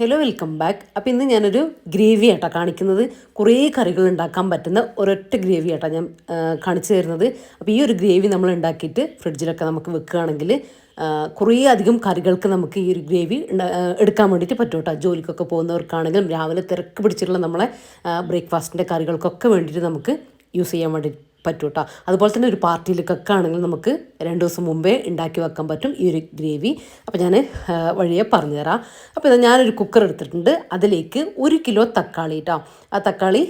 Hello welcome back അപ്പോൾ ഇന്ന് ഞാനൊരു ഗ്രേവി ആട്ടാ കാണിക്കുന്നത്. കുറേ കറികൾ ഉണ്ടാക്കാൻ പറ്റുന്ന ഒരൊറ്റ ഗ്രേവി ആട്ടാ ഞാൻ കാണിച്ചു തരുന്നത്. അപ്പോൾ ഈ ഒരു ഗ്രേവി നമ്മൾ ഉണ്ടാക്കിയിട്ട് ഫ്രിഡ്ജിലൊക്കെ നമുക്ക് വെക്കുകയാണെങ്കിൽ കുറേ അധികം കറികൾക്ക് നമുക്ക് ഈ ഒരു ഗ്രേവി എടുക്കാൻ വേണ്ടിയിട്ട് പറ്റും കേട്ടോ. ജോലിക്കൊക്കെ പോകുന്നവർക്കാണെങ്കിലും രാവിലെ തിരക്ക് പിടിച്ചിട്ടുള്ള നമ്മളെ ബ്രേക്ക്ഫാസ്റ്റിന്റെ കറികൾക്കൊക്കെ വേണ്ടിയിട്ട് നമുക്ക് യൂസ് ചെയ്യാൻ വേണ്ടി പറ്റും കേട്ടോ അതുപോലെ തന്നെ ഒരു പാർട്ടിയിലേക്കൊക്കെ ആണെങ്കിൽ നമുക്ക് രണ്ട് ദിവസം മുമ്പേ ഉണ്ടാക്കി വെക്കാൻ പറ്റും ഈ ഒരു ഗ്രേവി. അപ്പോൾ ഞാൻ വഴിയെ പറഞ്ഞു തരാം അപ്പോൾ ഇത് ഞാനൊരു കുക്കർ എടുത്തിട്ടുണ്ട്. അതിലേക്ക് ഒരു കിലോ തക്കാളി കേട്ടോ ആ തക്കാളി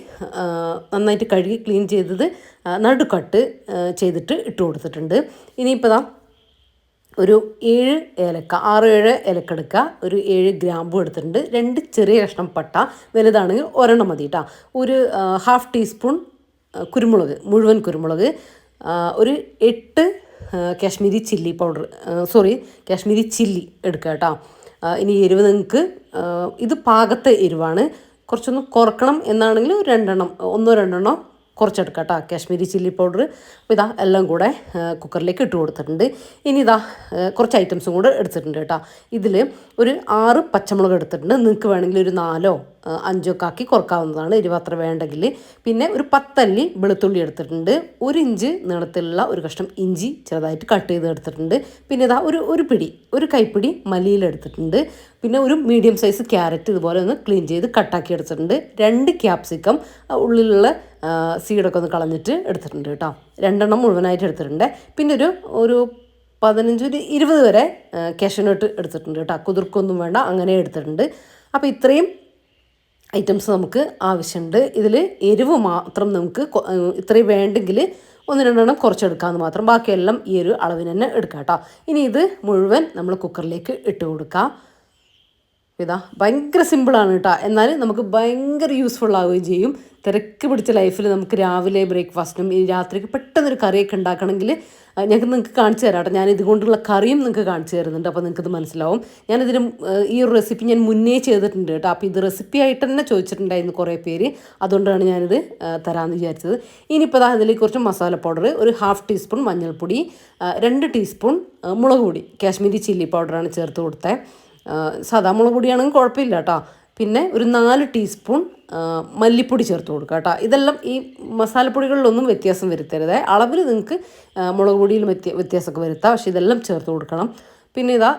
നന്നായിട്ട് കഴുകി ക്ലീൻ ചെയ്തത് നടുക്കട്ട് ചെയ്തിട്ട് ഇട്ട് കൊടുത്തിട്ടുണ്ട്. ഇനിയിപ്പോൾ ദാ ഒരു ഏഴ് ഏലക്ക ആറ് ഏഴ് ഏലക്ക എടുക്കുക. ഒരു ഏഴ് ഗ്രാമ്പു എടുത്തിട്ടുണ്ട്. രണ്ട് ചെറിയ കഷ്ണം പട്ട. വലുതാണെങ്കിൽ ഒരെണ്ണം മതി കേട്ടോ ഒരു ഹാഫ് ടീസ്പൂൺ കുരുമുളക് മുഴുവൻ കുരുമുളക്. ഒരു എട്ട് Kashmiri chilli powder sorry Kashmiri chilli എടുക്കുക കേട്ടോ. ഇനി എരിവ് നിങ്ങൾക്ക് ഇത് പാകത്തെ എരിവാണ്. കുറച്ചൊന്ന് കുറക്കണം എന്നാണെങ്കിൽ രണ്ടെണ്ണം ഒന്നോ രണ്ടെണ്ണോ കുറച്ചെടുക്കാം കേട്ടോ കാശ്മീരി ചില്ലി പൗഡർ. അപ്പോൾ ഇതാ എല്ലാം കൂടെ കുക്കറിലേക്ക് ഇട്ട് കൊടുത്തിട്ടുണ്ട്. ഇനി ഇതാ കുറച്ച് ഐറ്റംസും കൂടെ എടുത്തിട്ടുണ്ട് കേട്ടോ. ഇതിൽ ഒരു ആറ് പച്ചമുളക് എടുത്തിട്ടുണ്ട്. നിങ്ങൾക്ക് വേണമെങ്കിൽ ഒരു നാലോ ആ, അഞ്ചോ ആക്കി കുറക്കാവുന്നതാണ്. എരിവ് അത്ര വേണ്ടെങ്കിൽ. പിന്നെ ഒരു പത്തല്ലി വെളുത്തുള്ളി എടുത്തിട്ടുണ്ട്. ഒരു ഇഞ്ച് നീളത്തിലുള്ള ഒരു കഷ്ണം ഇഞ്ചി ചെറുതായിട്ട് കട്ട് ചെയ്ത് എടുത്തിട്ടുണ്ട്. പിന്നെ ഇതാ ഒരു ഒരു പിടി ഒരു കൈപ്പിടി മല്ലിയില എടുത്തിട്ടുണ്ട്. പിന്നെ ഒരു മീഡിയം സൈസ് ക്യാരറ്റ് ഇതുപോലെ ഒന്ന് ക്ലീൻ ചെയ്ത് കട്ടാക്കി എടുത്തിട്ടുണ്ട്. രണ്ട് ക്യാപ്സിക്കം ഉള്ളിലുള്ള സീഡൊക്കെ ഒന്ന് കളഞ്ഞിട്ട് എടുത്തിട്ടുണ്ട് കേട്ടോ. രണ്ടെണ്ണം മുഴുവനായിട്ട് എടുത്തിട്ടുണ്ട്. പിന്നെ ഒരു ഒരു പതിനഞ്ച് ഒരു ഇരുപത് വരെ കാഷ്യനട്ട് എടുത്തിട്ടുണ്ട് കേട്ടോ. കുതിർക്കൊന്നും വേണ്ട അങ്ങനെ എടുത്തിട്ടുണ്ട്. അപ്പോൾ ഇത്രയും ഐറ്റംസ് നമുക്ക് ആവശ്യമുണ്ട്. ഇതിൽ എരിവ് മാത്രം നമുക്ക് ഇത്രയും വേണ്ടെങ്കിൽ ഒന്ന് രണ്ടെണ്ണം കുറച്ചെടുക്കാമെന്ന് മാത്രം. ബാക്കിയെല്ലാം ഈ ഒരു അളവിന് തന്നെ എടുക്കാം കേട്ടോ. ഇനി ഇത് മുഴുവൻ നമ്മൾ കുക്കറിലേക്ക് ഇട്ട് കൊടുക്കാം. ഇതാ ഭയങ്കര സിമ്പിളാണ് കേട്ടോ. എന്നാൽ നമുക്ക് ഭയങ്കര യൂസ്ഫുൾ ആവുകയും ചെയ്യും. തിരക്ക് പിടിച്ച ലൈഫിൽ നമുക്ക് രാവിലെ ബ്രേക്ക്ഫാസ്റ്റിനും ഈ രാത്രിക്ക് പെട്ടെന്നൊരു കറിയൊക്കെ ഉണ്ടാക്കണമെങ്കിൽ ഞങ്ങൾക്ക് നിങ്ങൾക്ക് കാണിച്ചു തരാം കേട്ടോ. ഞാൻ ഇതുകൊണ്ടുള്ള കറിയും നിങ്ങൾക്ക് കാണിച്ചു തരുന്നുണ്ട്. അപ്പോൾ നിങ്ങൾക്കിത് മനസ്സിലാവും. ഞാനിതിന് ഈ ഒരു റെസിപ്പി ഞാൻ മുന്നേ ചെയ്തിട്ടുണ്ട് കേട്ടോ. അപ്പോൾ ഇത് റെസിപ്പി ആയിട്ട് തന്നെ ചോദിച്ചിട്ടുണ്ടായിരുന്നു കുറേ പേര്. അതുകൊണ്ടാണ് ഞാനിത് തരാമെന്ന് വിചാരിച്ചത്. ഇനിയിപ്പോൾ ദാ ഇതിലേക്ക് കുറച്ച് മസാല പൗഡർ ഒരു ഹാഫ് ടീസ്പൂൺ മഞ്ഞൾപ്പൊടി രണ്ട് ടീസ്പൂൺ മുളക് പൊടി. കാശ്മീരി ചില്ലി പൗഡറാണ് ചേർത്ത് കൊടുത്തത്. സാധാ മുളക് പൊടിയാണെങ്കിൽ കുഴപ്പമില്ല കേട്ടോ. പിന്നെ ഒരു നാല് ടീസ്പൂൺ മല്ലിപ്പൊടി ചേർത്ത് കൊടുക്കുക കേട്ടോ. ഇതെല്ലാം ഈ മസാലപ്പൊടികളിലൊന്നും വ്യത്യാസം വരുത്തരുത്. അളവിൽ നിങ്ങൾക്ക് മുളക് പൊടിയിൽ വ്യത്യ വ്യത്യാസമൊക്കെ വരുത്താം. പക്ഷേ ഇതെല്ലാം ചേർത്ത് കൊടുക്കണം. പിന്നെ ഇതാ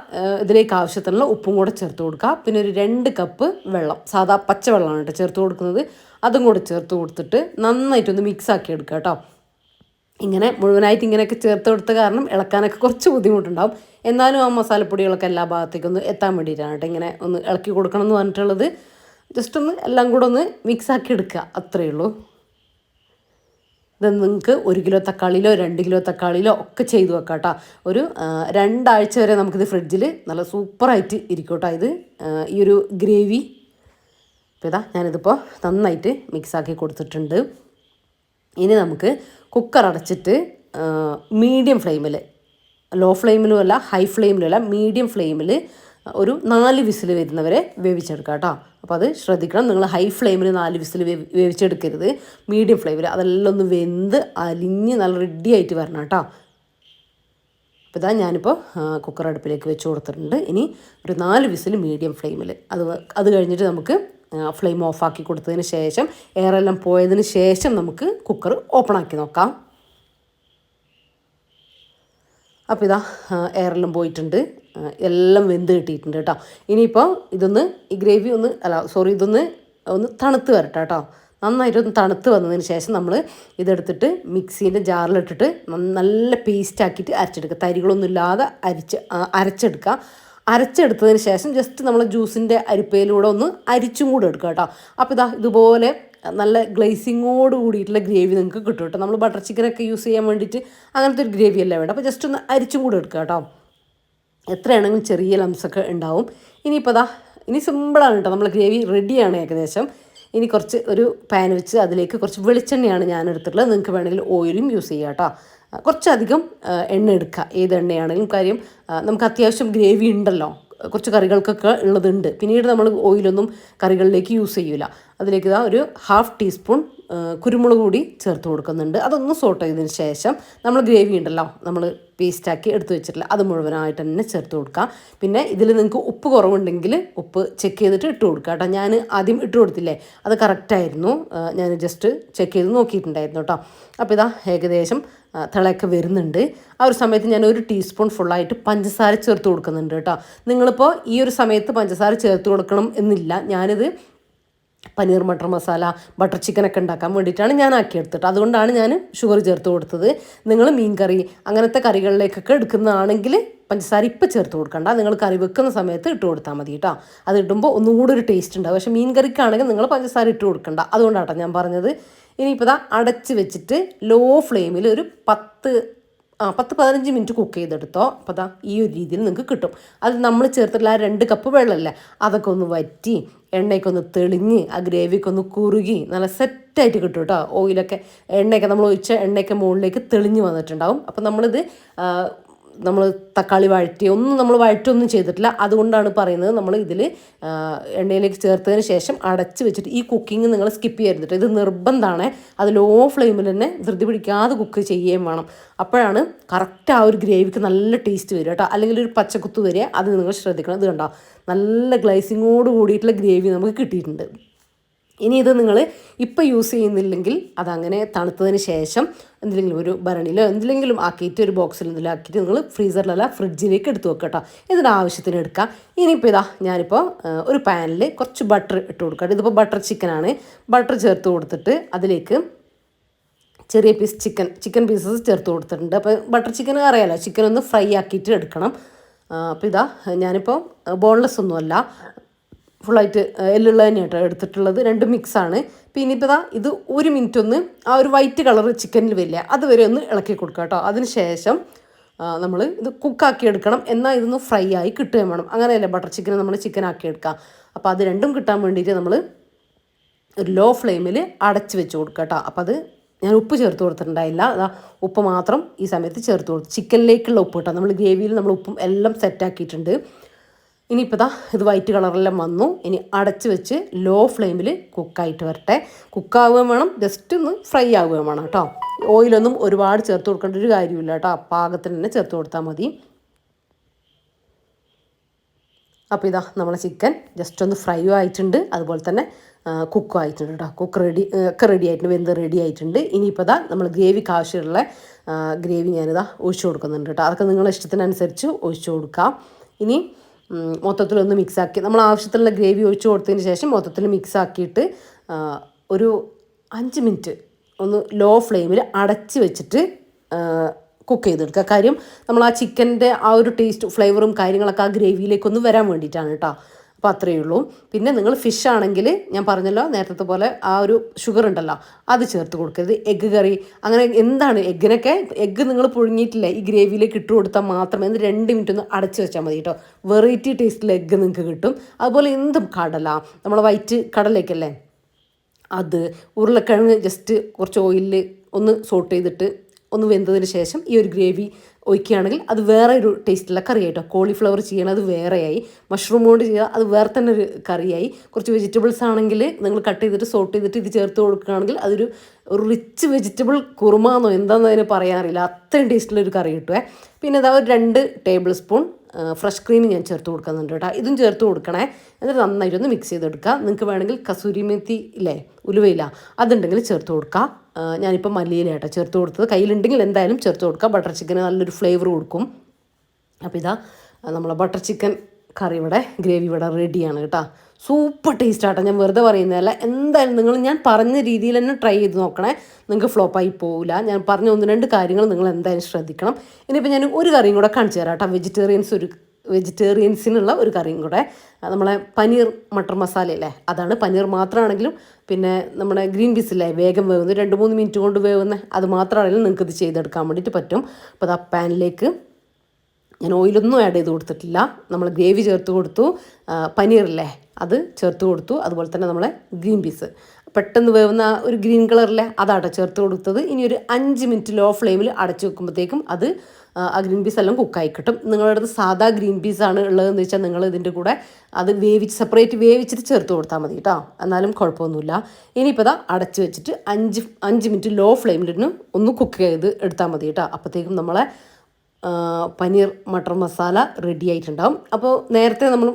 ഇതിലേക്ക് ആവശ്യത്തിനുള്ള ഉപ്പും കൂടെ ചേർത്ത് കൊടുക്കുക. പിന്നെ ഒരു രണ്ട് കപ്പ് വെള്ളം സാധാ പച്ചവെള്ളമാണ് കേട്ടോ ചേർത്ത് കൊടുക്കുന്നത്. അതും കൂടെ ചേർത്ത് കൊടുത്തിട്ട് നന്നായിട്ടൊന്ന് മിക്സ് ആക്കി എടുക്കുക കേട്ടോ. ഇങ്ങനെ മുഴുവനായിട്ട് ഇങ്ങനെയൊക്കെ ചേർത്ത് കൊടുത്ത കാരണം ഇളക്കാനൊക്കെ കുറച്ച് ബുദ്ധിമുട്ടുണ്ടാവും. എന്നാലും ആ മസാലപ്പൊടികളൊക്കെ എല്ലാ ഭാഗത്തേക്കും ഒന്ന് എത്താൻ വേണ്ടിയിട്ടാണ് കേട്ടോ ഇങ്ങനെ ഒന്ന് ഇളക്കി കൊടുക്കണം എന്ന് പറഞ്ഞിട്ടുള്ളത്. ജസ്റ്റ് ഒന്ന് എല്ലാം കൂടെ ഒന്ന് മിക്സ് ആക്കി എടുക്കുക അത്രയേ ഉള്ളൂ. ഇത് നിങ്ങൾക്ക് ഒരു കിലോ തക്കാളിയിലോ രണ്ട് കിലോ തക്കാളിയിലോ ഒക്കെ ചെയ്തു വെക്കാം കേട്ടോ. ഒരു രണ്ടാഴ്ച വരെ നമുക്കിത് ഫ്രിഡ്ജിൽ നല്ല സൂപ്പറായിട്ട് ഇരിക്കും കേട്ടോ ഇത്. ഈ ഒരു ഗ്രേവി. അപ്പോൾ ഇതാ ഞാനിതിപ്പോൾ നന്നായിട്ട് മിക്സാക്കി കൊടുത്തിട്ടുണ്ട്. ഇനി നമുക്ക് കുക്കർ അടച്ചിട്ട് മീഡിയം ഫ്ലെയിമിൽ ലോ ഫ്ലെയിമിലും അല്ല ഹൈ ഫ്ലെയിമിലും അല്ല മീഡിയം ഫ്ലെയിമിൽ ഒരു നാല് വിസിൽ വരുന്നവരെ വേവിച്ചെടുക്കുക കേട്ടോ. അപ്പോൾ അത് ശ്രദ്ധിക്കണം. നിങ്ങൾ ഹൈ ഫ്ലെയിമിൽ നാല് വിസിൽ വേവിച്ചെടുക്കരുത്. മീഡിയം ഫ്ലെയിമിൽ അതെല്ലാം ഒന്ന് വെന്ത് അലിഞ്ഞ് നല്ല റെഡി ആയിട്ട് വരണം കേട്ടോ. അപ്പോൾ ഇതാ ഞാനിപ്പോൾ കുക്കർ അടുപ്പിലേക്ക് വെച്ച് കൊടുത്തിട്ടുണ്ട്. ഇനി ഒരു നാല് വിസിൽ മീഡിയം ഫ്ലെയിമിൽ അത് അത് കഴിഞ്ഞിട്ട് നമുക്ക് ഫ്ലെയിം ഓഫാക്കി കൊടുത്തതിന് ശേഷം എയറെല്ലാം പോയതിന് ശേഷം നമുക്ക് കുക്കർ ഓപ്പൺ ആക്കി നോക്കാം. അപ്പോൾ ഇതാ എയറെല്ലാം പോയിട്ടുണ്ട്. എല്ലാം വെന്ത് കിട്ടിയിട്ടുണ്ട് കേട്ടോ. ഇനിയിപ്പോൾ ഇതൊന്ന് ഈ ഗ്രേവി ഒന്ന് അല്ല സോറി ഇതൊന്ന് ഒന്ന് തണുത്ത് വരട്ടെ കേട്ടോ. നന്നായിട്ടൊന്ന് തണുത്ത് വന്നതിന് ശേഷം നമ്മൾ ഇതെടുത്തിട്ട് മിക്സീന്റെ ജാറിലിട്ടിട്ട് നല്ല പേസ്റ്റാക്കിയിട്ട് അരച്ചെടുക്കുക. തരികളൊന്നും ഇല്ലാതെ അരിച്ച് അരച്ചെടുക്കുക. അരച്ചെടുത്തതിന് ശേഷം ജസ്റ്റ് നമ്മൾ ജ്യൂസിന്റെ അരിപ്പയിലൂടെ ഒന്ന് അരിച്ചും കൂടെ എടുക്കുക കേട്ടോ. അപ്പോൾ ഇതാ ഇതുപോലെ നല്ല ഗ്ലേസിങ്ങോട് കൂടിയിട്ടുള്ള ഗ്രേവി നിങ്ങൾക്ക് കിട്ടും കേട്ടോ. നമ്മൾ ബട്ടർ ചിക്കനൊക്കെ യൂസ് ചെയ്യാൻ വേണ്ടിയിട്ട് അങ്ങനത്തെ ഒരു ഗ്രേവി അല്ല വേണ്ട അപ്പോൾ ജസ്റ്റ് ഒന്ന് അരിച്ചും കൂടെ എടുക്കുക കേട്ടോ. എത്രയാണെങ്കിലും ചെറിയ ലംസൊക്കെ ഉണ്ടാവും. ഇനിയിപ്പോൾ ദാ ഇനി സിമ്പിളാണ് കേട്ടോ. നമ്മൾ ഗ്രേവി റെഡിയാണ് ഏകദേശം. ഇനി കുറച്ച് ഒരു പാൻ വെച്ച് അതിലേക്ക് കുറച്ച് വെളിച്ചെണ്ണയാണ് ഞാൻ എടുത്തിട്ടുള്ളത്. നിങ്ങൾക്ക് വേണമെങ്കിൽ ഓയിലും യൂസ് ചെയ്യാം കേട്ടോ. കുറച്ചധികം എണ്ണ എടുക്കുക. ഏത് എണ്ണയാണെങ്കിലും കാര്യം നമുക്ക് അത്യാവശ്യം ഗ്രേവി ഉണ്ടല്ലോ. കുറച്ച് കറികൾക്കൊക്കെ ഉള്ളതുണ്ട്. പിന്നീട് നമ്മൾ ഓയിലൊന്നും കറികളിലേക്ക് യൂസ് ചെയ്യൂല. അതിലേക്ക് ഒരു ഹാഫ് ടീസ്പൂൺ കുരുമുളക് കൂടി ചേർത്ത് കൊടുക്കുന്നുണ്ട്. അതൊന്ന് സോട്ട് ചെയ്തതിന് ശേഷം നമ്മൾ ഗ്രേവി ഉണ്ടല്ലോ നമ്മൾ പേസ്റ്റാക്കി എടുത്തു വെച്ചിട്ടില്ല. അത് മുഴുവനായിട്ട് തന്നെ ചേർത്ത് കൊടുക്കാം. പിന്നെ ഇതിൽ നിങ്ങൾക്ക് ഉപ്പ് കുറവുണ്ടെങ്കിൽ ഉപ്പ് ചെക്ക് ചെയ്തിട്ട് ഇട്ട് കൊടുക്കുക കേട്ടോ. ഞാൻ ആദ്യം ഇട്ട് കൊടുത്തില്ലേ അത് കറക്റ്റായിരുന്നു ഞാൻ ജസ്റ്റ് ചെക്ക് ചെയ്ത് നോക്കിയിട്ടുണ്ടായിരുന്നു കേട്ടോ. അപ്പോൾ ഇതാ ഏകദേശം തിളയൊക്കെ വരുന്നുണ്ട്. ആ ഒരു സമയത്ത് ഞാൻ ഒരു ടീസ്പൂൺ ഫുള്ളായിട്ട് പഞ്ചസാര ചേർത്ത് കൊടുക്കുന്നുണ്ട് കേട്ടോ. നിങ്ങളിപ്പോൾ ഈ ഒരു സമയത്ത് പഞ്ചസാര ചേർത്ത് കൊടുക്കണം എന്നില്ല. ഞാനിത് പനീർ മട്ടർ മസാല ബട്ടർ ചിക്കനൊക്കെ ഉണ്ടാക്കാൻ വേണ്ടിയിട്ടാണ് ഞാൻ ആക്കിയെടുത്തിട്ട് അതുകൊണ്ടാണ് ഞാൻ ഷുഗർ ചേർത്ത് കൊടുത്തത്. നിങ്ങൾ മീൻ കറി അങ്ങനത്തെ കറികളിലേക്കൊക്കെ എടുക്കുന്നതാണെങ്കിൽ പഞ്ചസാര ഇപ്പം ചേർത്ത് കൊടുക്കണ്ട. നിങ്ങൾ കറി വെക്കുന്ന സമയത്ത് ഇട്ട് കൊടുത്താൽ മതി കേട്ടോ. അത് ഇടുമ്പോൾ ഒന്നും കൂടി ഒരു ടേസ്റ്റ് ഉണ്ടാവും. പക്ഷേ മീൻ കറിക്കാണെങ്കിൽ നിങ്ങൾ പഞ്ചസാര ഇട്ട് കൊടുക്കണ്ട. അതുകൊണ്ടാട്ടോ ഞാൻ പറഞ്ഞത്. ഇനിയിപ്പോൾ അടച്ച് വെച്ചിട്ട് ലോ ഫ്ലെയിമിൽ ഒരു പത്ത് ആ പത്ത് പതിനഞ്ച് മിനിറ്റ് കുക്ക് ചെയ്തെടുത്തോ. അപ്പോൾ അതാ ഈ ഒരു രീതിയിൽ നിങ്ങൾക്ക് കിട്ടും. അത് നമ്മൾ ചേർത്തിട്ടുള്ള ആ രണ്ട് കപ്പ് വെള്ളമല്ലേ അതൊക്കെ ഒന്ന് വറ്റി എണ്ണയ്ക്ക് ഒന്ന് തെളിഞ്ഞ് ആ ഗ്രേവിക്ക് ഒന്ന് കുറുകി നല്ല സെറ്റായിട്ട് കിട്ടും കേട്ടോ ഓയിലൊക്കെ എണ്ണയൊക്കെ നമ്മൾ ഒഴിച്ച എണ്ണയൊക്കെ മുകളിലേക്ക് തെളിഞ്ഞ് വന്നിട്ടുണ്ടാവും. അപ്പോൾ നമ്മളിത് നമ്മൾ തക്കാളി വഴറ്റി ഒന്നും നമ്മൾ വഴറ്റൊന്നും ചെയ്തിട്ടില്ല. അതുകൊണ്ടാണ് പറയുന്നത് നമ്മൾ ഇതിൽ എണ്ണയിലേക്ക് ചേർത്തതിന് ശേഷം അടച്ച് വെച്ചിട്ട് ഈ കുക്കിംഗ് നിങ്ങൾ സ്കിപ്പ് ചെയ്യരുത് ഇത് നിർബന്ധമാണ് അത് ലോ ഫ്ലെയിമിൽ തന്നെ ധൃതി പിടിക്കാതെ കുക്ക് ചെയ്യുകയും വേണം. അപ്പോഴാണ് കറക്റ്റ് ആ ഒരു ഗ്രേവിക്ക് നല്ല ടേസ്റ്റ് വരിക കേട്ടോ അല്ലെങ്കിൽ ഒരു പച്ചക്കുത്ത് വരിക അത് നിങ്ങൾ ശ്രദ്ധിക്കണം. ഇത് കണ്ടോ? നല്ല ഗ്ലൈസിങ്ങോട് കൂടിയിട്ടുള്ള ഗ്രേവി നമുക്ക് കിട്ടിയിട്ടുണ്ട്. ഇനി ഇത് നിങ്ങൾ ഇപ്പോൾ യൂസ് ചെയ്യുന്നില്ലെങ്കിൽ അതങ്ങനെ തണുത്തതിന് ശേഷം എന്തെങ്കിലും ഒരു ഭരണിയിലോ എന്തെങ്കിലും ആക്കിയിട്ട് ഒരു ബോക്സിൽ എന്തെങ്കിലും ആക്കിയിട്ട് നിങ്ങൾ ഫ്രീസറിലല്ല ഫ്രിഡ്ജിലേക്ക് എടുത്ത് വെക്കുക കേട്ടോ ഇതിന്റെ ആവശ്യത്തിന് എടുക്കാം. ഇനിയിപ്പോൾ ഇതാ ഞാനിപ്പോൾ ഒരു പാനിൽ കുറച്ച് ബട്ടർ ഇട്ട് കൊടുക്കാം ഇതിപ്പോൾ ബട്ടർ ചിക്കനാണ് ബട്ടർ ചേർത്ത് കൊടുത്തിട്ട് അതിലേക്ക് ചെറിയ പീസ് ചിക്കൻ ചിക്കൻ പീസസ് ചേർത്ത് കൊടുത്തിട്ടുണ്ട്. അപ്പോൾ ബട്ടർ ചിക്കൻ അറിയാമല്ലോ ചിക്കൻ ഒന്ന് ഫ്രൈ ആക്കിയിട്ട് എടുക്കണം. അപ്പോൾ ഇതാ ഞാനിപ്പോൾ ബോൺലെസ് ഒന്നുമല്ല. ഫുള്ളായിട്ട് എല്ലുള്ള തന്നെയാട്ടോ എടുത്തിട്ടുള്ളത്. രണ്ട് മിക്സാണ് പിന്നെ ഇപ്പോൾ ഇതാ ഇത് ഒരു മിനിറ്റ് ഒന്ന് ആ ഒരു വൈറ്റ് കളർ ചിക്കനിൽ വരില്ല. അതുവരെ ഒന്ന് ഇളക്കി കൊടുക്കുക കേട്ടോ. അതിന് ശേഷം നമ്മൾ ഇത് കുക്കാക്കി എടുക്കണം. എന്നാൽ ഇതൊന്ന് ഫ്രൈ ആയി കിട്ടുകയും വേണം. അങ്ങനെയല്ലേ ബട്ടർ ചിക്കൻ നമ്മൾ ചിക്കൻ ആക്കി എടുക്കാം അപ്പോൾ അത് രണ്ടും കിട്ടാൻ വേണ്ടിയിട്ട് നമ്മൾ ഒരു ലോ ഫ്ലെയിമിൽ അടച്ച് വെച്ച് കൊടുക്കുക കേട്ടോ. അപ്പോൾ അത് ഞാൻ ഉപ്പ് ചേർത്ത് കൊടുത്തിട്ടുണ്ടായില്ല. അതാ ഉപ്പ് മാത്രം ഈ സമയത്ത് ചേർത്ത് കൊടുത്തു. ചിക്കനിലേക്കുള്ള ഉപ്പ് കേട്ടോ. നമ്മൾ ഗ്രേവിയിൽ നമ്മൾ ഉപ്പും എല്ലാം സെറ്റാക്കിയിട്ടുണ്ട് ഇനിയിപ്പോൾ ദാ ഇത് വൈറ്റ് കളറെല്ലാം വന്നു. ഇനി അടച്ച് വെച്ച് ലോ ഫ്ലെയിമിൽ കുക്കായിട്ട് വരട്ടെ. കുക്കാവുകയും വേണം. ജസ്റ്റ് ഒന്ന് ഫ്രൈ ആവുകയും വേണം കേട്ടോ. ഓയിലൊന്നും ഒരുപാട് ചേർത്ത് കൊടുക്കേണ്ട ഒരു കാര്യമില്ല കേട്ടോ. പാകത്തിന് തന്നെ ചേർത്ത് കൊടുത്താൽ മതി. അപ്പോൾ ഇതാ നമ്മളെ ചിക്കൻ ജസ്റ്റ് ഒന്ന് ഫ്രൈ ആയിട്ടുണ്ട്. അതുപോലെ തന്നെ കുക്കും ആയിട്ടുണ്ട് കേട്ടോ. കുക്ക് റെഡി ഒക്കെ റെഡി ആയിട്ടുണ്ട്. വെന്ത് റെഡി ആയിട്ടുണ്ട്. ഇനിയിപ്പോൾ ഇതാ നമ്മൾ ഗ്രേവിക്ക് ആവശ്യമുള്ള ഗ്രേവി ഞാനിതാ ഒഴിച്ചു കൊടുക്കുന്നുണ്ട് കേട്ടോ. അതൊക്കെ നിങ്ങളുടെ ഇഷ്ടത്തിനനുസരിച്ച് ഒഴിച്ചു കൊടുക്കാം. ഇനി മൊത്തത്തിലൊന്ന് മിക്സ് ആക്കി. നമ്മൾ ആവശ്യത്തിലുള്ള ഗ്രേവി ഒഴിച്ച് കൊടുത്തതിന് ശേഷം മൊത്തത്തിൽ മിക്സാക്കിയിട്ട് ഒരു അഞ്ച് മിനിറ്റ് ഒന്ന് ലോ ഫ്ലെയിമിൽ അടച്ച് വെച്ചിട്ട് കുക്ക് ചെയ്തെടുക്കുക. കാര്യം നമ്മൾ ആ ചിക്കന്റെ ആ ഒരു ടേസ്റ്റ് ഫ്ലേവറും കാര്യങ്ങളൊക്കെ ആ ഗ്രേവിയിലേക്കൊന്ന് വരാൻ വേണ്ടിയിട്ടാണ് കേട്ടോ അപ്പോൾ അത്രയേ ഉള്ളൂ. പിന്നെ നിങ്ങൾ ഫിഷ് ആണെങ്കിൽ ഞാൻ പറഞ്ഞല്ലോ നേരത്തെ പോലെ ആ ഒരു ഷുഗർ ഉണ്ടല്ലോ അത് ചേർത്ത് കൊടുക്കരുത്. എഗ്ഗ് കറി അങ്ങനെ എന്താണ് എഗ്ഗിനൊക്കെ എഗ്ഗ് നിങ്ങൾ പുഴുങ്ങിയിട്ടില്ല ഈ ഗ്രേവിയിലേക്ക് ഇട്ട് കൊടുത്താൽ മാത്രമേ എന്ന് രണ്ട് മിനിറ്റ് ഒന്ന് അടച്ച് വെച്ചാൽ മതി കേട്ടോ വെറൈറ്റി ടേസ്റ്റിൽ എഗ്ഗ് നിങ്ങൾക്ക് കിട്ടും. അതുപോലെ എന്തും കടല നമ്മൾ വൈറ്റ് കടലയ്ക്കല്ലേ അത് ഉരുളക്കിഴങ്ങ് ജസ്റ്റ് കുറച്ച് ഓയിലിൽ ഒന്ന് സോട്ട് ചെയ്തിട്ട് ഒന്ന് വെന്തതിന് ശേഷം ഈ ഒരു ഗ്രേവി ഒഴിക്കുകയാണെങ്കിൽ അത് വേറെ ഒരു ടേസ്റ്റുള്ള കറി ആയിട്ടോ കോളിഫ്ലവർ ചെയ്യണത് വേറെയായി. മഷ്റൂം കൊണ്ട് ചെയ്യുക അത് വേറെ തന്നെ ഒരു കറിയായി. കുറച്ച് വെജിറ്റബിൾസ് ആണെങ്കിൽ നിങ്ങൾ കട്ട് ചെയ്തിട്ട് സോട്ട് ചെയ്തിട്ട് ഇത് ചേർത്ത് കൊടുക്കുകയാണെങ്കിൽ അതൊരു റിച്ച് വെജിറ്റബിൾ കുറുമാന്നോ എന്താണെന്ന് അതിന് പറയാറില്ല അത്രയും ടേസ്റ്റുള്ള ഒരു കറി കിട്ടുമേ പിന്നെ അതാ ഒരു രണ്ട് ടേബിൾ സ്പൂൺ ഫ്രഷ് ക്രീം ഞാൻ ചേർത്ത് കൊടുക്കുന്നുണ്ട് കേട്ടോ. ഇതും ചേർത്ത് കൊടുക്കണേ. എന്നിട്ട് നന്നായിട്ട് ഒന്ന് മിക്സ് ചെയ്തെടുക്കുക നിങ്ങൾക്ക് വേണമെങ്കിൽ കസൂരി മെത്തി ഇല്ലേ ഉലുവയില്ല അതുണ്ടെങ്കിൽ ചേർത്ത് കൊടുക്കുക ഞാനിപ്പോൾ മല്ലിയില കേട്ടോ ചേർത്ത് കൊടുത്തത്. കയ്യിലുണ്ടെങ്കിൽ എന്തായാലും ചേർത്ത് കൊടുക്കുക ബട്ടർ ചിക്കന് നല്ലൊരു ഫ്ലേവർ കൊടുക്കും. അപ്പോൾ ഇതാ നമ്മളെ ബട്ടർ ചിക്കൻ കറി ഇവിടെ ഗ്രേവി ഇവിടെ റെഡിയാണ് കേട്ടോ. സൂപ്പർ ടേസ്റ്റ് ആട്ടോ. ഞാൻ വെറുതെ പറയുന്നതല്ല. എന്തായാലും നിങ്ങൾ ഞാൻ പറഞ്ഞ രീതിയിൽ തന്നെ ട്രൈ ചെയ്ത് നോക്കണേ. നിങ്ങൾക്ക് ഫ്ലോപ്പായി പോവില്ല. ഞാൻ പറഞ്ഞ ഒന്ന് രണ്ട് കാര്യങ്ങൾ നിങ്ങൾ എന്തായാലും ശ്രദ്ധിക്കണം. ഇനിയിപ്പോൾ ഞാൻ ഒരു കറിയും കൂടെ കാണിച്ചു തരാം കേട്ടോ. വെജിറ്റേറിയൻസ് ഒരു വെജിറ്റേറിയൻസിനുള്ള ഒരു കറിയും കൂടെ. നമ്മളെ പനീർ മട്ടർ മസാല അല്ലേ അതാണ് പനീർ മാത്രമാണെങ്കിലും പിന്നെ നമ്മുടെ ഗ്രീൻ പീസ് ഇല്ലേ? വേഗം വേവുന്നത് രണ്ട് മൂന്ന് മിനിറ്റ് കൊണ്ട് വേവുന്നത് അത് മാത്രമാണെങ്കിലും നിങ്ങൾക്ക് ഇത് ചെയ്തെടുക്കാൻ വേണ്ടിയിട്ട് പറ്റും. അപ്പോൾ അത് ആ പാനിലേക്ക് ഞാൻ ഓയിലൊന്നും ആഡ് ചെയ്ത് കൊടുത്തിട്ടില്ല. നമ്മൾ ഗ്രേവി ചേർത്ത് കൊടുത്തു. പനീറില്ലേ? അത് ചേർത്ത് കൊടുത്തു. അതുപോലെ തന്നെ നമ്മളെ ഗ്രീൻ പീസ് പെട്ടെന്ന് വേവുന്ന ഒരു ഗ്രീൻ കളറിലെ അതാട്ടോ ചേർത്ത് കൊടുത്തത്. ഇനി ഒരു അഞ്ച് മിനിറ്റ് ലോ ഫ്ലെയിമിൽ അടച്ചു വെക്കുമ്പോഴത്തേക്കും അത് ആ, ഗ്രീൻ പീസ് എല്ലാം കുക്കായി കിട്ടും. നിങ്ങളുടെ അടുത്ത് സാധാ ഗ്രീൻ പീസ് ആണ് ഉള്ളതെന്ന് വെച്ചാൽ നിങ്ങൾ ഇതിന്റെ കൂടെ അത് വേവിച്ച് സെപ്പറേറ്റ് വേവിച്ചിട്ട് ചേർത്ത് കൊടുത്താൽ മതി കേട്ടോ എന്നാലും കുഴപ്പമൊന്നുമില്ല. ഇനിയിപ്പോൾ ഇതാ അടച്ച് വെച്ചിട്ട് അഞ്ച് അഞ്ച് മിനിറ്റ് ലോ ഫ്ലെയിമിലിരുന്ന് ഒന്ന് കുക്ക് ചെയ്ത് എടുത്താൽ മതി കേട്ടോ അപ്പോഴത്തേക്കും നമ്മളെ പനീർ മട്ടർ മസാല റെഡി ആയിട്ടുണ്ടാവും. അപ്പോൾ നേരത്തെ നമ്മൾ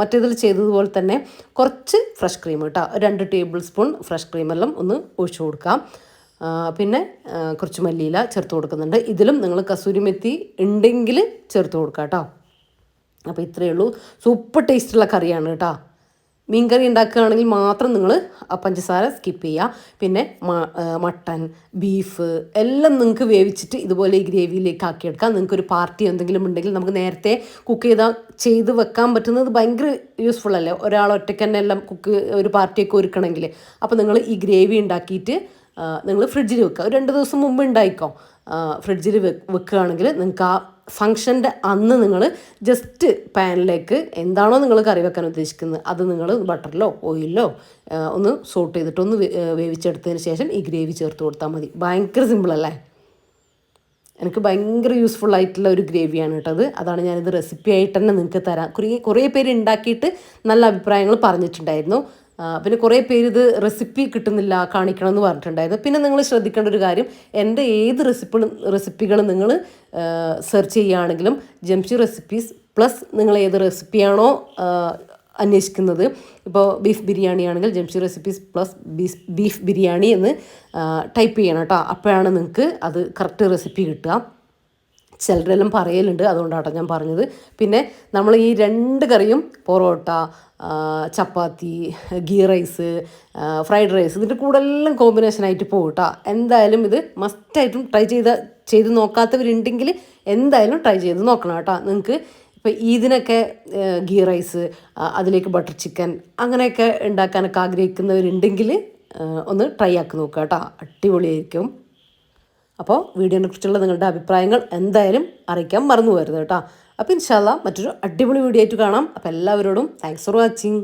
മറ്റേതിൽ ചെയ്തതുപോലെ തന്നെ കുറച്ച് ഫ്രഷ് ക്രീം കേട്ടോ രണ്ട് ടേബിൾ സ്പൂൺ ഫ്രഷ് ക്രീമെല്ലാം ഒന്ന് ഒഴിച്ചു കൊടുക്കാം. പിന്നെ കുറച്ച് മല്ലിയില ചേർത്ത് കൊടുക്കുന്നുണ്ട്. ഇതിലും നിങ്ങൾ കസൂരി മെത്തി ഉണ്ടെങ്കിൽ ചേർത്ത് കൊടുക്കാം കേട്ടോ അപ്പോൾ ഇത്രയേ ഉള്ളൂ. സൂപ്പർ ടേസ്റ്റുള്ള കറിയാണ് കേട്ടോ മീൻ കറി ഉണ്ടാക്കുകയാണെങ്കിൽ മാത്രം നിങ്ങൾ പഞ്ചസാര സ്കിപ്പ് ചെയ്യുക. പിന്നെ മട്ടൻ ബീഫ് എല്ലാം നിങ്ങൾക്ക് വേവിച്ചിട്ട് ഇതുപോലെ ഈ ഗ്രേവിയിലേക്ക് ആക്കിയെടുക്കാം. നിങ്ങൾക്ക് ഒരു പാർട്ടി എന്തെങ്കിലും ഉണ്ടെങ്കിൽ നമുക്ക് നേരത്തെ കുക്ക് ചെയ്താൽ ചെയ്ത് വെക്കാൻ പറ്റുന്നത് ഭയങ്കര യൂസ്ഫുൾ അല്ലേ? ഒരാൾ ഒറ്റയ്ക്ക് തന്നെ എല്ലാം കുക്ക് ഒരു പാർട്ടിയൊക്കെ ഒരുക്കണമെങ്കിൽ. അപ്പോൾ നിങ്ങൾ ഈ ഗ്രേവി ഉണ്ടാക്കിയിട്ട് നിങ്ങൾ ഫ്രിഡ്ജിൽ വെക്കുക. ഒരു രണ്ട് ദിവസം മുമ്പ് ഉണ്ടായിക്കോ? ഫ്രിഡ്ജിൽ വെക്കുകയാണെങ്കിൽ നിങ്ങൾക്ക് ആ ഫങ്ഷന്റെ അന്ന് നിങ്ങൾ ജസ്റ്റ് പാനിലേക്ക് എന്താണോ നിങ്ങൾ കറി വെക്കാൻ ഉദ്ദേശിക്കുന്നത് അത് നിങ്ങൾ ബട്ടറിലോ ഓയിലിലോ ഒന്ന് സോട്ട് ചെയ്തിട്ട് ഒന്ന് വേവിച്ചെടുത്തതിന് ശേഷം ഈ ഗ്രേവി ചേർത്ത് കൊടുത്താൽ മതി. ഭയങ്കര സിമ്പിളല്ലേ എനിക്ക് ഭയങ്കര യൂസ്ഫുൾ ആയിട്ടുള്ള ഒരു ഗ്രേവിയാണ് കേട്ടത് അതാണ് ഞാനിത് റെസിപ്പി ആയിട്ട് തന്നെ നിങ്ങൾക്ക് തരാം. കുറേ കുറേ പേര് ഉണ്ടാക്കിയിട്ട് നല്ല അഭിപ്രായങ്ങൾ പറഞ്ഞിട്ടുണ്ടായിരുന്നു. പിന്നെ കുറേ പേര് ഇത് റെസിപ്പി കിട്ടുന്നില്ല കാണിക്കണം എന്ന് പറഞ്ഞിട്ടുണ്ടായിരുന്നു. പിന്നെ നിങ്ങൾ ശ്രദ്ധിക്കേണ്ട ഒരു കാര്യം എന്റെ ഏത് റെസിപ്പി റെസിപ്പികളും നിങ്ങൾ സെർച്ച് ചെയ്യുകയാണെങ്കിലും ജംഷി റെസിപ്പീസ് പ്ലസ് നിങ്ങൾ ഏത് റെസിപ്പിയാണോ അന്വേഷിക്കുന്നത്. ഇപ്പോൾ ബീഫ് ബിരിയാണി ആണെങ്കിൽ Jamshi recipes plus beef beef biryani എന്ന് ടൈപ്പ് ചെയ്യണം കേട്ടോ. അപ്പോഴാണ് നിങ്ങൾക്ക് അത് കറക്റ്റ് റെസിപ്പി കിട്ടുക. ചിലരെല്ലാം പറയലുണ്ട് അതുകൊണ്ടാട്ടോ ഞാൻ പറഞ്ഞത്. പിന്നെ നമ്മൾ ഈ രണ്ട് കറിയും parotta chapati ghee rice fried rice ഇതിന്റെ കൂടെ എല്ലാം കോമ്പിനേഷനായിട്ട് പോകും കേട്ടോ എന്തായാലും ഇത് മസ്റ്റായിട്ടും ട്രൈ ചെയ്ത ചെയ്ത് നോക്കാത്തവരുണ്ടെങ്കിൽ എന്തായാലും ട്രൈ ചെയ്ത് നോക്കണം കേട്ടോ. നിങ്ങൾക്ക് ഇപ്പോൾ ഈദിനൊക്കെ ഏഹ്, ഗീ റൈസ് അതിലേക്ക് ബട്ടർ ചിക്കൻ അങ്ങനെയൊക്കെ ഉണ്ടാക്കാനൊക്കെ ആഗ്രഹിക്കുന്നവരുണ്ടെങ്കിൽ ഒന്ന് ട്രൈ ആക്കി നോക്കുക കേട്ടോ. അടിപൊളിയായിരിക്കും. അപ്പോൾ വീഡിയോനെ കുറിച്ചുള്ള നിങ്ങളുടെ അഭിപ്രായങ്ങൾ എന്തായാലും അറിയിക്കാൻ മറന്നു പോകരുത് കേട്ടോ. അപ്പോൾ ഇൻഷാല്ല മറ്റൊരു അടിപൊളി വീഡിയോ ആയിട്ട് കാണാം. അപ്പോൾ എല്ലാവരോടും താങ്ക്സ് ഫോർ വാച്ചിങ്